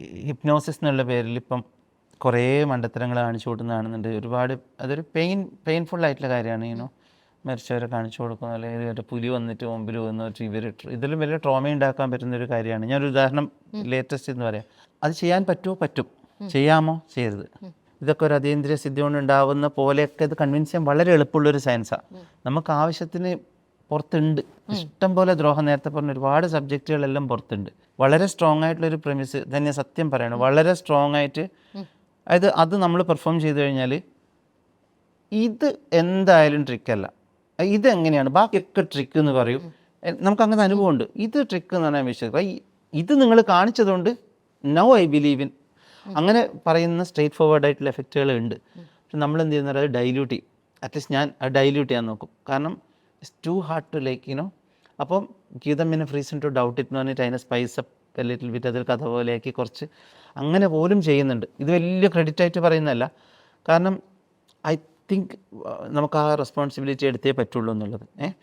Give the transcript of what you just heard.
Hypnosis എന്നുള്ള പേരിൽ ഇപ്പം കുറേ മണ്ടത്തരങ്ങൾ കാണിച്ചു കൊടുക്കുന്നതാണെന്നുണ്ട്. ഒരുപാട് അതൊരു പെയിൻ പെയിൻഫുൾ ആയിട്ടുള്ള കാര്യമാണ്. യൂനോ മരിച്ചവരെ കാണിച്ചു കൊടുക്കുന്ന. അല്ലെങ്കിൽ ഒരു പുലി വന്നിട്ട് മുമ്പിൽ വന്നിട്ട് ഇവർ ഇതിലും വലിയ ട്രോമ ഉണ്ടാക്കാൻ പറ്റുന്ന ഒരു കാര്യമാണ്. ഞാനൊരു ഉദാഹരണം ലേറ്റസ്റ്റ് എന്ന് പറയാം. അത് ചെയ്യാൻ പറ്റുമോ? പറ്റും. ചെയ്യാമോ? ചെയ്യരുത്. ഇതൊക്കെ ഒരു അതീന്ദ്രിയ സിദ്ധി കൊണ്ട് ഉണ്ടാവുന്ന പോലെയൊക്കെ ഇത് കൺവിൻസ് ചെയ്യാൻ വളരെ എളുപ്പമുള്ളൊരു സയൻസാണ് നമുക്ക് ആവശ്യത്തിന് പുറത്തുണ്ട്. ഇഷ്ടം പോലെ ദ്രോഹം നേരത്തെ പറഞ്ഞ ഒരുപാട് സബ്ജക്റ്റുകളെല്ലാം പുറത്തുണ്ട്. വളരെ സ്ട്രോങ് ആയിട്ടുള്ള ഒരു പ്രമിസ് തന്നെ സത്യം പറയണം. വളരെ സ്ട്രോങ് ആയിട്ട് അതായത് അത് നമ്മൾ പെർഫോം ചെയ്തു കഴിഞ്ഞാൽ ഇത് എന്തായാലും ട്രിക്കല്ല ഇതെങ്ങനെയാണ്? ബാക്കിയൊക്കെ ട്രിക്ക് എന്ന് പറയും. നമുക്ക് അങ്ങനെ അനുഭവമുണ്ട് ഇത് ട്രിക്ക് എന്ന് പറഞ്ഞാൽ വിശ്വസിക്കുക ഇത് നിങ്ങൾ കാണിച്ചതുകൊണ്ട് നോ ഐ ബിലീവ് ഇൻ അങ്ങനെ പറയുന്ന സ്ട്രേറ്റ് ഫോർവേഡ് ആയിട്ടുള്ള എഫക്റ്റുകൾ ഉണ്ട്. പക്ഷെ നമ്മൾ എന്ത് ചെയ്യുന്നത് അത് ഡൈല്യൂട്ട് ചെയ്യും. അറ്റ്ലീസ്റ്റ് ഞാൻ അത് ഡൈല്യൂട്ട് ചെയ്യാൻ നോക്കും. കാരണം it's too hard to like you know അപ്പം ഗീതം പിന്നെ ഫ്രീസൺ ടു ഡൗട്ട് ഇറ്റ് എന്ന് പറഞ്ഞിട്ട് അതിനെ സ്പൈസ് അപ്പ് ലിറ്റിൽ വിറ്റ് അതിൽ കഥ പോലെയാക്കി കുറച്ച് അങ്ങനെ പോലും ചെയ്യുന്നുണ്ട്. ഇത് വലിയ ക്രെഡിറ്റ് ആയിട്ട് പറയുന്നതല്ല. കാരണം ഐ തിങ്ക് നമുക്ക് ആ റെസ്പോൺസിബിലിറ്റി എടുത്തേ പറ്റുള്ളൂ എന്നുള്ളത്. ഏഹ്